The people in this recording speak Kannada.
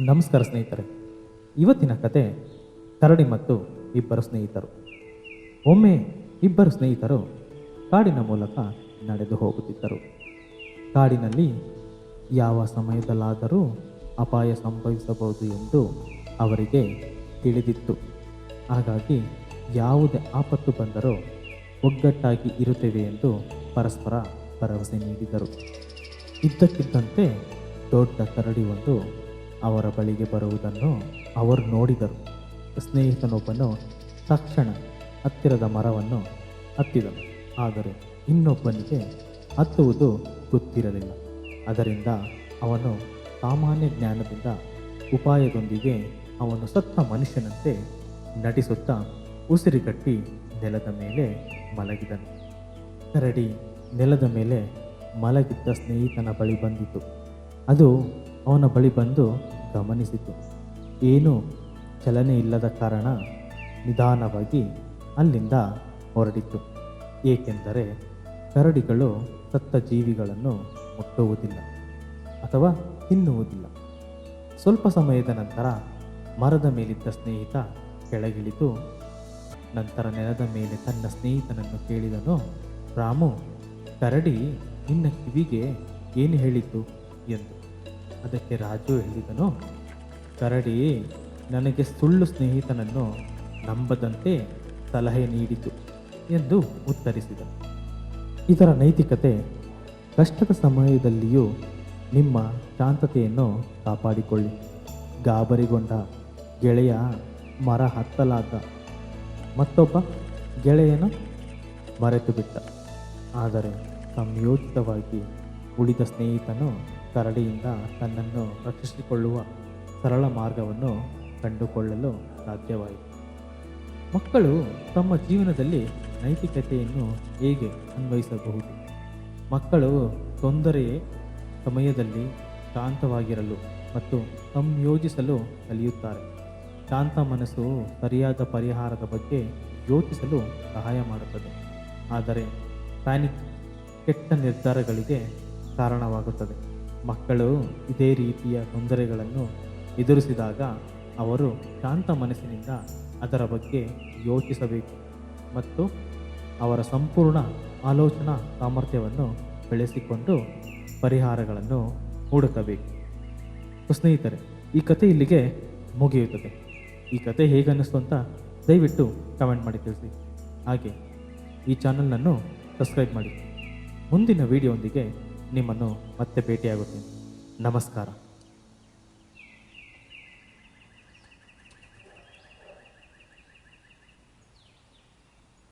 ನಮಸ್ಕಾರ ಸ್ನೇಹಿತರೆ. ಇವತ್ತಿನ ಕತೆ ಕರಡಿ ಮತ್ತು ಇಬ್ಬರು ಸ್ನೇಹಿತರು. ಒಮ್ಮೆ ಇಬ್ಬರು ಸ್ನೇಹಿತರು ಕಾಡಿನ ಮೂಲಕ ನಡೆದು ಹೋಗುತ್ತಿದ್ದರು. ಕಾಡಿನಲ್ಲಿ ಯಾವ ಸಮಯದಲ್ಲಾದರೂ ಅಪಾಯ ಸಂಭವಿಸಬಹುದು ಎಂದು ಅವರಿಗೆ ತಿಳಿದಿತ್ತು. ಹಾಗಾಗಿ ಯಾವುದೇ ಆಪತ್ತು ಬಂದರೂ ಒಗ್ಗಟ್ಟಾಗಿ ಇರುತ್ತೇವೆ ಎಂದು ಪರಸ್ಪರ ಭರವಸೆ ನೀಡಿದರು. ಇದ್ದಕ್ಕಿದ್ದಂತೆ ದೊಡ್ಡ ಕರಡಿ ಒಂದು ಅವರ ಬಳಿಗೆ ಬರುವುದನ್ನು ಅವರು ನೋಡಿದರು. ಸ್ನೇಹಿತನೊಬ್ಬನು ತಕ್ಷಣ ಹತ್ತಿರದ ಮರವನ್ನು ಹತ್ತಿದನು. ಆದರೆ ಇನ್ನೊಬ್ಬನಿಗೆ ಹತ್ತುವುದು ಗೊತ್ತಿರಲಿಲ್ಲ. ಅದರಿಂದ ಅವನು ಸಾಮಾನ್ಯ ಜ್ಞಾನದಿಂದ ಉಪಾಯದೊಂದಿಗೆ ಅವನು ಸತ್ತ ಮನುಷ್ಯನಂತೆ ನಟಿಸುತ್ತಾ ಉಸಿರುಗಟ್ಟಿ ನೆಲದ ಮೇಲೆ ಮಲಗಿದನು. ಕರಡಿ ನೆಲದ ಮೇಲೆ ಮಲಗಿದ್ದ ಸ್ನೇಹಿತನ ಬಳಿ ಬಂದಿತು. ಅದು ಅವನ ಬಳಿ ಬಂದು ಗಮನಿಸಿತು. ಏನೂ ಚಲನೆ ಇಲ್ಲದ ಕಾರಣ ನಿಧಾನವಾಗಿ ಅಲ್ಲಿಂದ ಹೊರಡಿತು. ಏಕೆಂದರೆ ಕರಡಿಗಳು ಸತ್ತ ಜೀವಿಗಳನ್ನು ಮುಟ್ಟುವುದಿಲ್ಲ ಅಥವಾ ತಿನ್ನುವುದಿಲ್ಲ. ಸ್ವಲ್ಪ ಸಮಯದ ನಂತರ ಮರದ ಮೇಲಿದ್ದ ಸ್ನೇಹಿತ ಕೆಳಗಿಳಿದು, ನಂತರ ನೆಲದ ಮೇಲೆ ತನ್ನ ಸ್ನೇಹಿತನನ್ನು ಕೇಳಿದನು, ರಾಮು, ಕರಡಿ ನಿನ್ನ ಕಿವಿಗೆ ಏನು ಹೇಳಿತು? ಎಂದು ಅದಕ್ಕೆ ರಾಜು ಹೇಳಿದನು, ಕರಡಿ, ನನಗೆ ಸುಳ್ಳು ಸ್ನೇಹಿತನನ್ನು ನಂಬದಂತೆ ಸಲಹೆ ನೀಡಿತು ಎಂದು ಉತ್ತರಿಸಿದ ಇದರ ನೈತಿಕತೆ, ಕಷ್ಟದ ಸಮಯದಲ್ಲಿಯೂ ನಿಮ್ಮ ಶಾಂತತೆಯನ್ನು ಕಾಪಾಡಿಕೊಳ್ಳಿ. ಗಾಬರಿಗೊಂಡ ಗೆಳೆಯ ಮರ ಹತ್ತಲಾದ ಮತ್ತೊಬ್ಬ ಗೆಳೆಯನ ಮರೆತು ಬಿಟ್ಟ ಆದರೆ ಸಂಯೋಜಿತವಾಗಿ ಉಳಿದ ಸ್ನೇಹಿತನು ಕರಡಿಯಿಂದ ತನ್ನನ್ನು ರಕ್ಷಿಸಿಕೊಳ್ಳುವ ಸರಳ ಮಾರ್ಗವನ್ನು ಕಂಡುಕೊಳ್ಳಲು ಸಾಧ್ಯವಾಯಿತು. ಮಕ್ಕಳು ತಮ್ಮ ಜೀವನದಲ್ಲಿ ನೈತಿಕತೆಯನ್ನು ಹೇಗೆ ಅನ್ವಯಿಸಬಹುದು? ಮಕ್ಕಳು ತೊಂದರೆ ಸಮಯದಲ್ಲಿ ಶಾಂತವಾಗಿರಲು ಮತ್ತು ಸಂಯೋಜಿಸಲು ಕಲಿಯುತ್ತಾರೆ. ಶಾಂತ ಮನಸ್ಸು ಸರಿಯಾದ ಪರಿಹಾರದ ಬಗ್ಗೆ ಯೋಚಿಸಲು ಸಹಾಯ ಮಾಡುತ್ತದೆ. ಆದರೆ ಪ್ಯಾನಿಕ್ ಕೆಟ್ಟ ನಿರ್ಧಾರಗಳಿಗೆ ಕಾರಣವಾಗುತ್ತದೆ. ಮಕ್ಕಳು ಇದೇ ರೀತಿಯ ತೊಂದರೆಗಳನ್ನು ಎದುರಿಸಿದಾಗ ಅವರು ಶಾಂತ ಮನಸ್ಸಿನಿಂದ ಅದರ ಬಗ್ಗೆ ಯೋಚಿಸಬೇಕು ಮತ್ತು ಅವರ ಸಂಪೂರ್ಣ ಆಲೋಚನಾ ಸಾಮರ್ಥ್ಯವನ್ನು ಬೆಳೆಸಿಕೊಂಡು ಪರಿಹಾರಗಳನ್ನು ಹುಡುಕಬೇಕು. ಸ್ನೇಹಿತರೆ, ಈ ಕತೆ ಇಲ್ಲಿಗೆ ಮುಗಿಯುತ್ತದೆ. ಈ ಕತೆ ಹೇಗನ್ನಿಸ್ತು ಅಂತ ದಯವಿಟ್ಟು ಕಮೆಂಟ್ ಮಾಡಿ ತಿಳಿಸಿ. ಹಾಗೆ ಈ ಚಾನಲ್ನನ್ನು ಸಬ್ಸ್ಕ್ರೈಬ್ ಮಾಡಿ. ಮುಂದಿನ ವಿಡಿಯೋದೊಂದಿಗೆ ನಿಮ್ಮನ್ನು ಮತ್ತೆ ಭೇಟಿಯಾಗುತ್ತೇನೆ. ನಮಸ್ಕಾರ.